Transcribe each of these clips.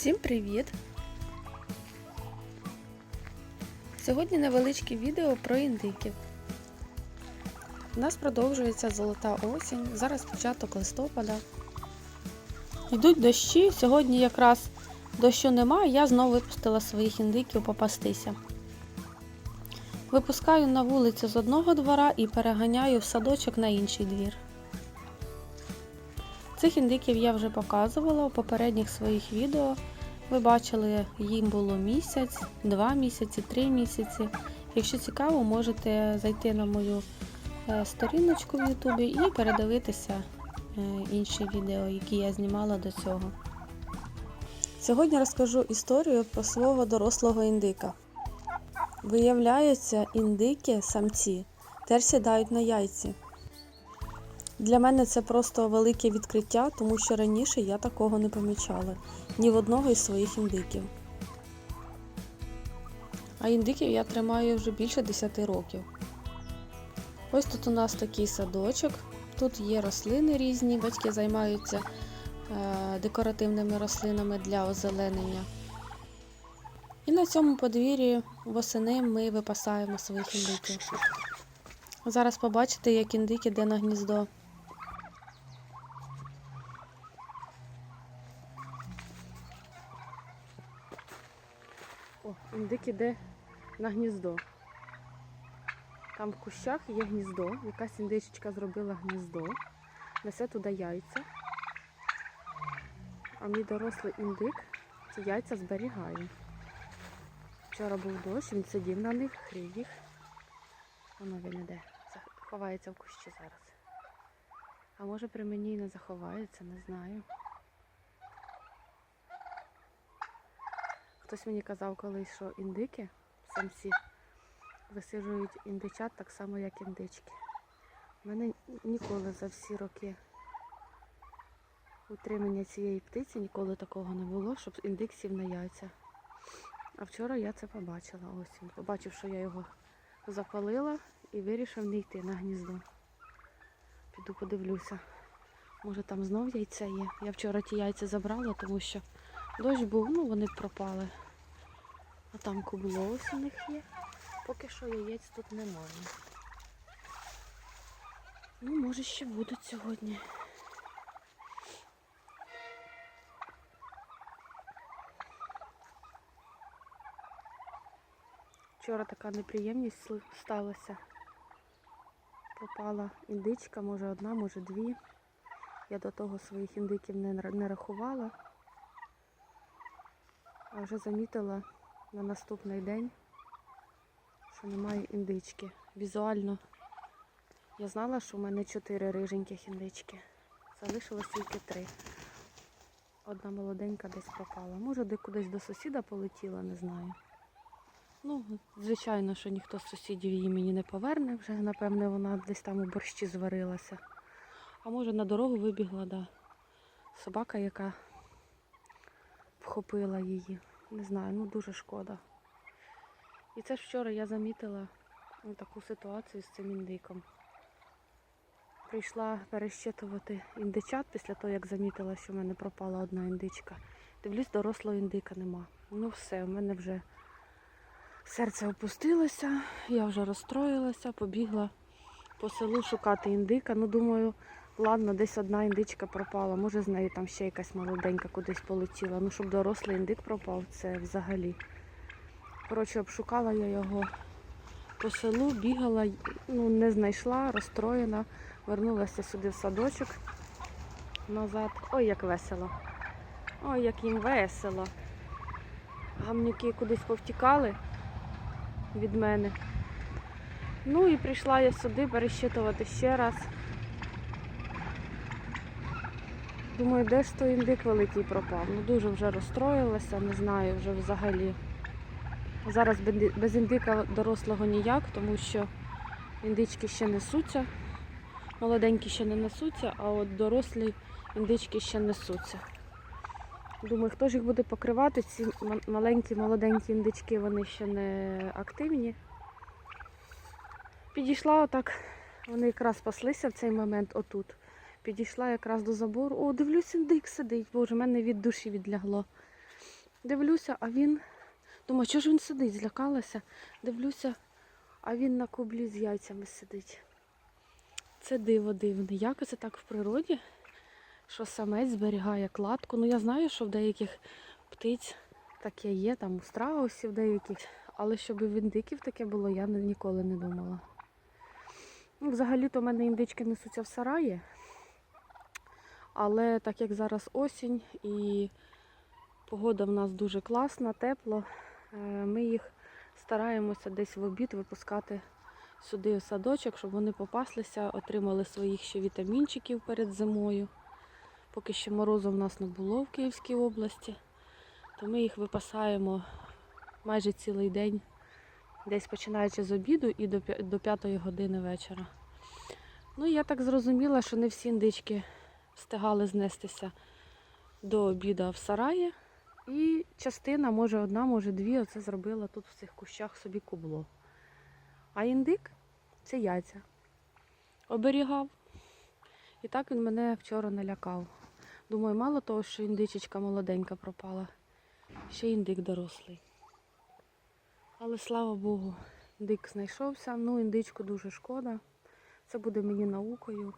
Всім привіт! Сьогодні невеличке відео про індиків. У нас продовжується золота осінь, зараз початок листопада. Йдуть дощі, сьогодні якраз дощу немає, я знову випустила своїх індиків попастися. Випускаю на вулицю з одного двора і переганяю в садочок на інший двір. Цих індиків я вже показувала у попередніх своїх відео. Ви бачили, їм було місяць, два місяці, три місяці. Якщо цікаво, можете зайти на мою е, сторіночку в Ютубі і передивитися е, інші відео, які я знімала до цього. Сьогодні розкажу історію про свого дорослого індика. Виявляється, індики самці теж сідають на яйці. Для мене це просто велике відкриття, тому що раніше я такого не помічала ні в одного із своїх індиків. А індиків я тримаю вже більше 10 років. Ось тут у нас такий садочок. Тут є рослини різні, батьки займаються е, декоративними рослинами для озеленення. І на цьому подвір'ї восени ми випасаємо своїх індиків. Зараз побачите, як індик іде на гніздо. О, індик іде на гніздо. Там в кущах є гніздо, якась індичечка зробила гніздо, несе туди яйця. А мій дорослий індик ці яйця зберігає. Вчора був дощ, він сидів на них, хрів їх. Воно він іде. Ховається в кущі зараз. А може при мені і не заховається, не знаю. Хтось мені казав колись, що індики, самці, висиджують індичат так само, як індички. У мене ніколи за всі роки утримання цієї птиці ніколи такого не було, щоб індик сів на яйця. А вчора я це побачила. Ось він. Побачив, що я його запалила і вирішив не йти на гніздо. Піду подивлюся. Може там знов яйця є. Я вчора ті яйця забрала, тому що дощ був, ну вони пропали. А там кубло у них є. Поки що яєць тут немає. Ну, може ще будуть сьогодні. Вчора така неприємність сталася. Пропала індичка, може одна, може дві. Я до того своїх індиків не рахувала. А вже замітила на наступний день, що немає індички. Візуально я знала, що в мене чотири риженьких індички. Залишилось тільки три. Одна молоденька десь пропала. Може, де кудись до сусіда полетіла, не знаю. Ну, звичайно, що ніхто з сусідів її мені не поверне, вже, напевне, вона десь там у борщі зварилася. А може на дорогу вибігла, да. Собака, яка вхопила її. Не знаю, ну дуже шкода. І це ж вчора я замітила ну, таку ситуацію з цим індиком. Прийшла перещитувати індичат після того, як замітила, що в мене пропала одна індичка. Дивлюсь, дорослого індика нема. Ну все, в мене вже серце опустилося, я вже розстроїлася, побігла по селу шукати індика. Ну, думаю, ладно, десь одна індичка пропала. Може з нею там ще якась молоденька кудись полетіла. Ну, щоб дорослий індик пропав, це взагалі. Коротше, обшукала я його по селу, бігала, ну, не знайшла, розстроєна. Вернулася сюди в садочок назад. Ой, як весело. Ой, як їм весело. Гамнюки кудись повтікали від мене. Ну і прийшла я сюди перещитувати ще раз. Думаю, де ж той індик великий пропав. Ну дуже вже розстроїлася, не знаю вже взагалі. Зараз без індика дорослого ніяк, тому що індички ще несуться. Молоденькі ще не несуться, а от дорослі індички ще несуться. Думаю, хто ж їх буде покривати? Ці маленькі, молоденькі індички, вони ще не активні. Підійшла отак, вони якраз паслися в цей момент отут. Підійшла якраз до забору. О, дивлюсь, індик сидить. Боже, мене від душі відлягло. Дивлюся, а він. Думаю, що ж він сидить? Злякалася. Дивлюся, а він на кублі з яйцями сидить. Це диво дивне. Як це так в природі, що самець зберігає кладку. Ну я знаю, що в деяких птиць таке є, там у страусів деяких, але щоб і в індиків таке було, я ніколи не думала. Ну, взагалі-то в мене індички несуться в сараї. Але так як зараз осінь і погода в нас дуже класна, тепло, е, ми їх стараємося десь в обід випускати сюди у садочок, щоб вони попаслися, отримали своїх ще вітамінчиків перед зимою. Поки що морозу в нас не було в Київській області, то ми їх випасаємо майже цілий день, десь починаючи з обіду і до п'я- до 5 години вечора. Ну, я так зрозуміла, що не всі індички встигали знестися до обіду в сараї. І частина, може одна, може дві, оце зробила тут в цих кущах собі кубло. А індик це яйця. Оберігав. І так він мене вчора налякав. Думаю, мало того, що індичечка молоденька пропала, ще індик дорослий. Але слава Богу, індик знайшовся. Ну, індичку дуже шкода. Це буде мені наукою.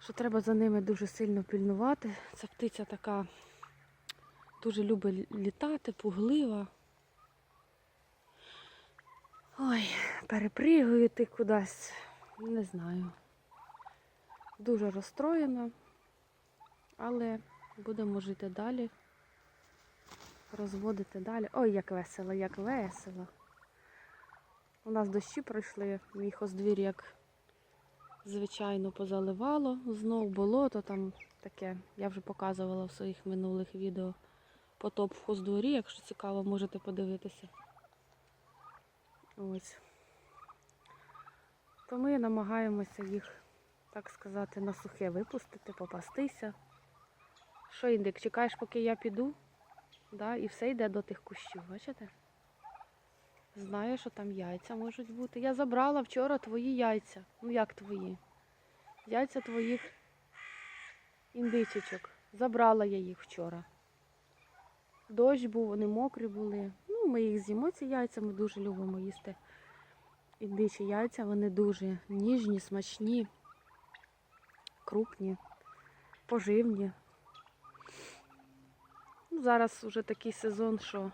Що треба за ними дуже сильно пильнувати. Ця птиця така дуже любить літати, пуглива. Ой, перепригую ти кудись. Не знаю. Дуже розстроєна, але будемо жити далі. Розводити далі. Ой, як весело, як весело. У нас дощі пройшли, мій хоздвір як звичайно позаливало. Знов болото там таке. Я вже показувала в своїх минулих відео потоп в хоздворі, якщо цікаво, можете подивитися. Ось. То ми намагаємося їх, так сказати, на сухе випустити, попастися. Що, індик, чекаєш, поки я піду? Да, і все йде до тих кущів, бачите? Знаю, що там яйця можуть бути. Я забрала вчора твої яйця. Ну як твої? Яйця твоїх індичечок. Забрала я їх вчора. Дощ був, вони мокрі були. Ну, ми їх з'їмо, ці яйця, ми дуже любимо їсти. Індичі яйця, вони дуже ніжні, смачні, крупні, поживні. Ну, зараз вже такий сезон, що.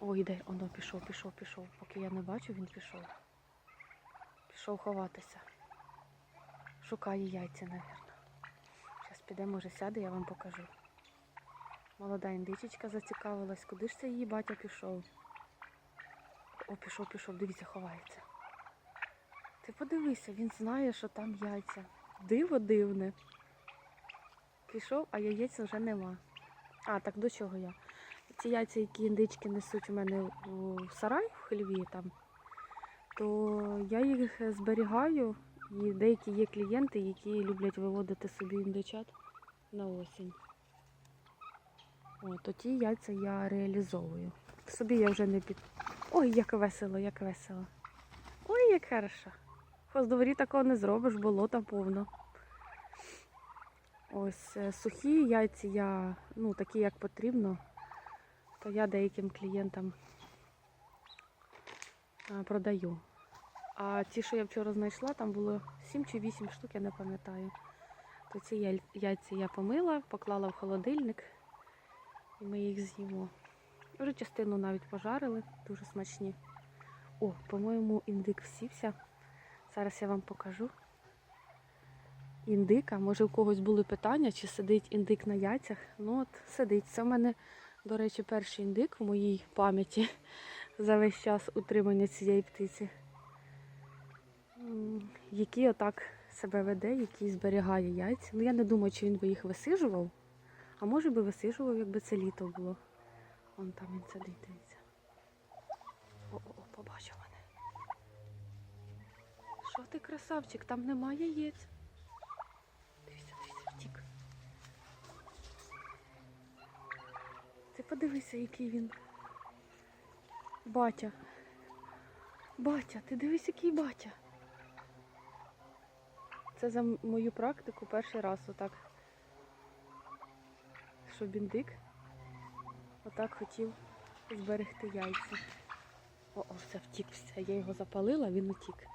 Ой, де, оно пішов, пішов, пішов. Поки я не бачу, він пішов. Пішов ховатися. Шукає яйця, напевно. Зараз піде, може, сяде, я вам покажу. Молода індичечка зацікавилась, куди ж це її батя пішов. О, пішов, пішов, дивіться, ховається. Ти подивися, він знає, що там яйця. Диво дивне. Пішов, а яєць вже нема. А, так до чого я? Ці яйця, які індички несуть у мене у сарай в хліві там, то я їх зберігаю. І деякі є клієнти, які люблять виводити собі індичат на осінь. О, то ті яйця я реалізовую. Собі я вже не під. Ой, як весело, як весело. Ой, як хорошо. В хоздоворі такого не зробиш, болота повно. Ось е, сухі яйці я, ну, такі як потрібно, то я деяким клієнтам продаю. А ті, що я вчора знайшла, там було 7 чи 8 штук, я не пам'ятаю. То ці яй- яйця я помила, поклала в холодильник і ми їх з'їмо. Вже частину навіть пожарили, дуже смачні. О, по-моєму, індик всівся. Зараз я вам покажу. Індика, може у когось були питання, чи сидить індик на яйцях. Ну от сидить. Це в мене, до речі, перший індик в моїй пам'яті за весь час утримання цієї птиці. Який отак себе веде, який зберігає яйця. Ну я не думаю, чи він би їх висижував. А може би висижував, якби це літо було. Вон там він сидить, дивіться. О-о-о, побачив мене. Що ти, красавчик, там немає яєць. Дивіться, дивіться, втік. Ти подивися, який він. Батя. Батя, ти дивись, який батя. Це за мою практику перший раз отак. Щоб індик Отак хотів зберегти яйця. О, о, все втік, все. Я його запалила, він утік.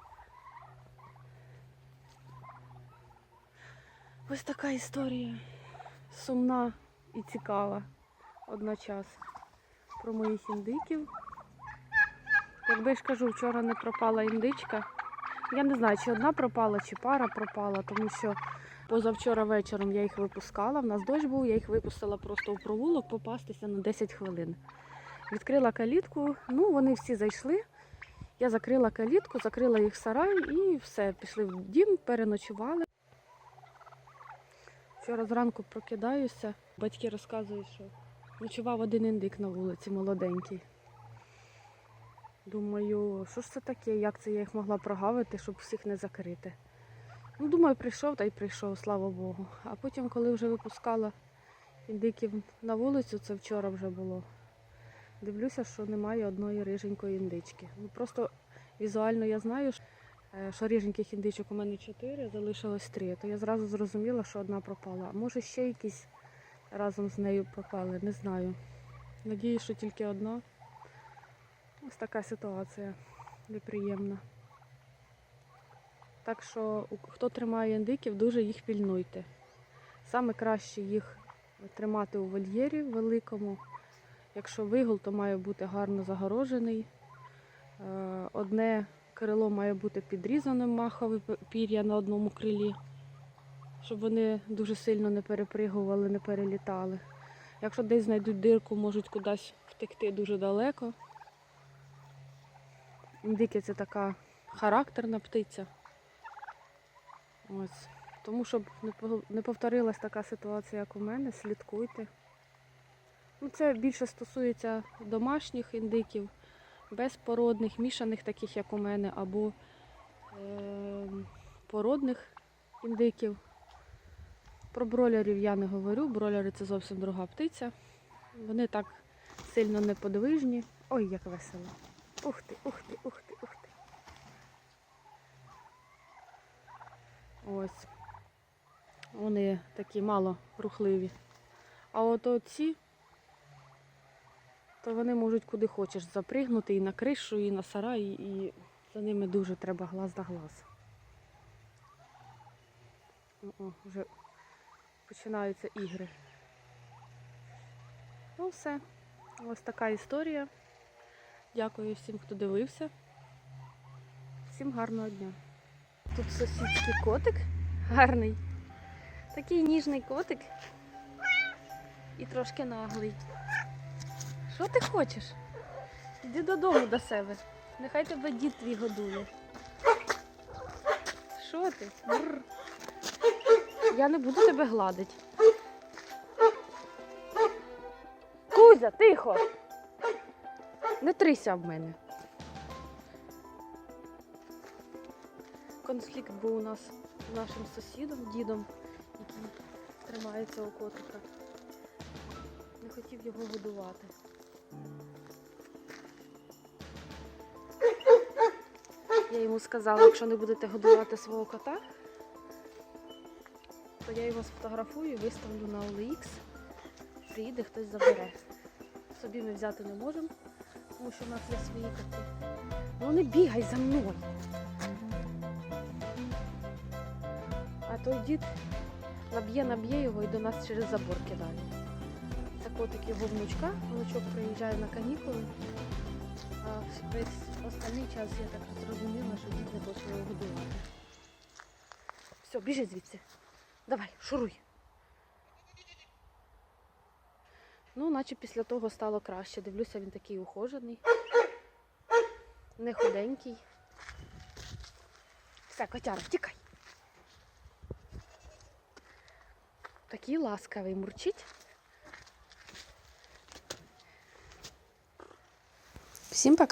Ось така історія. Сумна і цікава одночасно. Про моїх індиків. Якби я ж кажу, вчора не пропала індичка. Я не знаю, чи одна пропала, чи пара пропала, тому що позавчора вечором я їх випускала. В нас дощ був, я їх випустила просто у провулок попастися на 10 хвилин. Відкрила калітку, ну вони всі зайшли. Я закрила калітку, закрила їх в сарай і все, пішли в дім, переночували. Вчора зранку прокидаюся, батьки розказують, що ночував один індик на вулиці, молоденький. Думаю, що ж це таке, як це я їх могла прогавити, щоб всіх не закрити. Ну, думаю, прийшов та й прийшов, слава Богу. А потім, коли вже випускала індиків на вулицю, це вчора вже було. Дивлюся, що немає одної риженької індички. Ну, просто візуально я знаю, що, е, риженьких індичок у мене чотири, залишилось три. То я зразу зрозуміла, що одна пропала. А може ще якісь разом з нею пропали, не знаю. Надію, що тільки одна. Ось така ситуація неприємна. Так що, хто тримає індиків, дуже їх пільнуйте. Саме краще їх тримати у вольєрі великому. Якщо вигул, то має бути гарно загорожений. Е, Одне крило має бути підрізаним махове пір'я на одному крилі, щоб вони дуже сильно не перепригували, не перелітали. Якщо десь знайдуть дирку, можуть кудись втекти дуже далеко. Індики це така характерна птиця. Ось. Тому, щоб не повторилась така ситуація, як у мене, слідкуйте. Ну, це більше стосується домашніх індиків, безпородних, мішаних, таких як у мене, або е, породних індиків. Про бролерів я не говорю. Бролери це зовсім друга птиця. Вони так сильно неподвижні. Ой, як весело. Ух ти, ух ти, ух ти, ух ти. Ось. Вони такі мало рухливі. А от оці, то вони можуть куди хочеш запригнути і на кришу, і на сарай, і за ними дуже треба глаз да глаз. О, вже починаються ігри. Ну все. Ось така історія. Дякую всім, хто дивився. Всім гарного дня. Тут сусідський котик гарний. Такий ніжний котик. І трошки наглий. Що ти хочеш? Іди додому до себе. Нехай тебе дід твій годує. Що ти? Бррр. Я не буду тебе гладити. Кузя, тихо! Не трися в мене. Конфлікт був у нас з нашим сусідом, дідом, який тримає цього котика. Не хотів його годувати. Я йому сказала, якщо не будете годувати свого кота, то я його сфотографую, виставлю на OLX. Приїде, хтось забере. Собі ми взяти не можемо, тому що в нас є свої коти. Ну не бігай за мною. А той дід наб'є, наб'є його і до нас через забор кидає. Це котик його внучка, внучок приїжджає на канікули. А весь останній час я так зрозуміла, що дід не хоче його годувати. Все, біжи звідси. Давай, шуруй. Ну, наче після того стало краще. Дивлюся, він такий ухожений, не худенький. Все, котяра, втікай. Такий ласкавий мурчить. Всім пока.